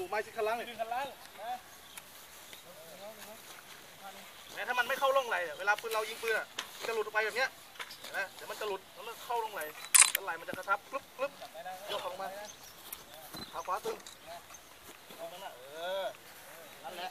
ดูไม้ชิดคันล่างเลยดึงคันล่างนะแม้ถ้ามันไม่เข้าร่องไหลอะเวลาปืนเรายิงปืนอะมันจะหลุดออกไปแบบเนี้ยเห็นไหมเดี๋ยวมันจะหลุดแล้วมันเข้าร่องไหลแล้วไหลมันจะกระทับกรึ๊บกรึ๊บยกออกมาขาขวาตึงเอานั่นน่ะเออนั่นแหละ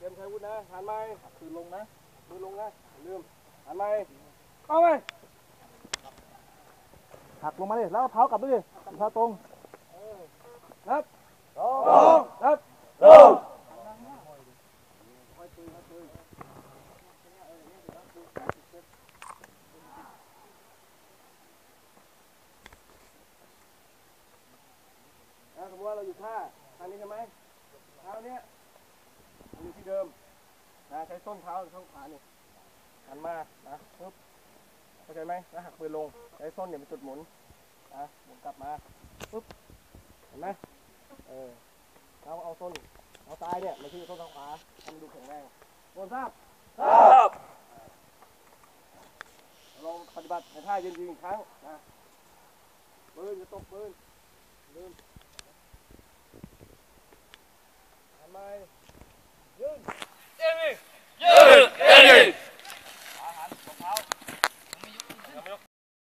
เตรียมใช้วุธนะหันไหมคืนลงนะมือลงนะอย่าลืมหันไหมเข้าไปหักลงมาดิแล้วเอาเท้ากลับด้วยดิเท้าตรงนับสองนับลงนะสมมติว่าเราอยู่ท่าทางนี้ใช่ไหมเท้าเนี้ย มันอยู่ที่เดิมนะใช้ส้นเท้าหรือช่องขาเนี่ยหันมานะปึ๊บเข้าใจไหมแล้วหักปืนลงใช้ส้นเนี่ยเป็นจุดหมุนนะหมุนกลับมาปึ๊บเห็นไหมเออเราเอาส้นเอาซ้ายเนี่ยมาที่ส้นทางขวาทำดูแข็งแรงโอนทราบครับลองปฏิบัติในท่ายืนยิงอีกครั้งนะปืนจะตกปืนลืม